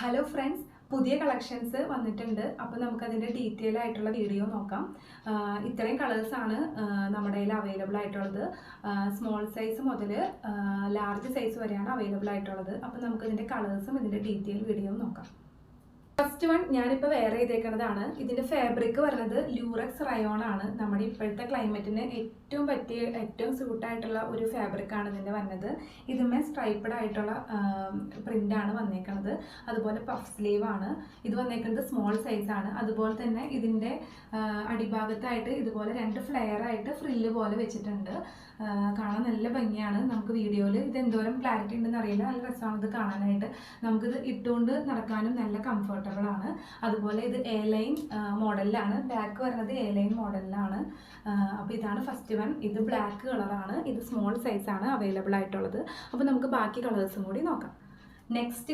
Hello friends പുതിയ collections വന്നിട്ടുണ്ട്. അപ്പോൾ നമുക്കതിന്റെ ഡീറ്റെയിൽ ആയിട്ടുള്ള വീഡിയോ നോക്കാം. ഇത്രയും കളേഴ്സാണ് നമ്മുടെ കയ്യിൽ അവൈലബിൾ ആയിട്ടുള്ളത്. സ്മോൾ സൈസ് മുതൽ ലാർജ് സൈസ് വരെയാണ് അവൈലബിൾ ആയിട്ടുള്ളത്. അപ്പോൾ നമുക്കതിന്റെ കളേഴ്സും ഇതിന്റെ ഡീറ്റെയിൽ വീഡിയോ നോക്കാം. ഫസ്റ്റ് വൺ ഞാനിപ്പോൾ വെയർ ചെയ്തേക്കുന്നതാണ് ഇതിന്റെ ഫാബ്രിക് വരുന്നത് ലൂറക്സ് റയോൺ ആണ്. നമ്മുടെ ഇപ്പോഴത്തെ ക്ലൈമറ്റിന് ഏറ്റവും പറ്റിയ ഏറ്റവും സ്യൂട്ടായിട്ടുള്ള ഒരു ഫാബ്രിക് ആണ് ഇതിന്റെ വന്നത്. ഇതുമേ സ്ട്രൈപ്പഡ് ആയിട്ടുള്ള പ്രിന്റ് ആണ് വന്നേക്കുന്നത് അതുപോലെ പഫ് സ്ലീവ് ആണ്. ഇത് വന്നേക്കുന്നത് സ്മോൾ സൈസാണ് അതുപോലെ തന്നെ ഇതിന്റെ അടിഭാഗത്തായിട്ട് ഇതുപോലെ രണ്ട് ഫ്ലെയർ ആയിട്ട് ഫ്രില്ല് പോലെ വെച്ചിട്ടുണ്ട്. കാണാൻ നല്ല ഭംഗിയാണ്. നമുക്ക് വീഡിയോയിൽ ഇത് എന്തോരം ക്ലാരിറ്റി ഉണ്ടെന്ന് അറിയില്ല. നല്ല രസമാണ് ഇത് കാണാനായിട്ട്. നമുക്കിത് ഇട്ടുകൊണ്ട് നടക്കാനും നല്ല കംഫർട്ടബിൾ ആണ്. അതുപോലെ ഇത് എ ലൈൻ മോഡലിലാണ് ബാക്ക് വരുന്നത് എ ലൈൻ മോഡലിലാണ് അപ്പോൾ ഇതാണ് ഫസ്റ്റ് വൺ ഇത് ബ്ലാക്ക് കളറാണ് ഇത് സ്മോൾ സൈസാണ് അവൈലബിൾ ആയിട്ടുള്ളത്. അപ്പോൾ നമുക്ക് ബാക്കി കളേഴ്സും കൂടി നോക്കാം. നെക്സ്റ്റ്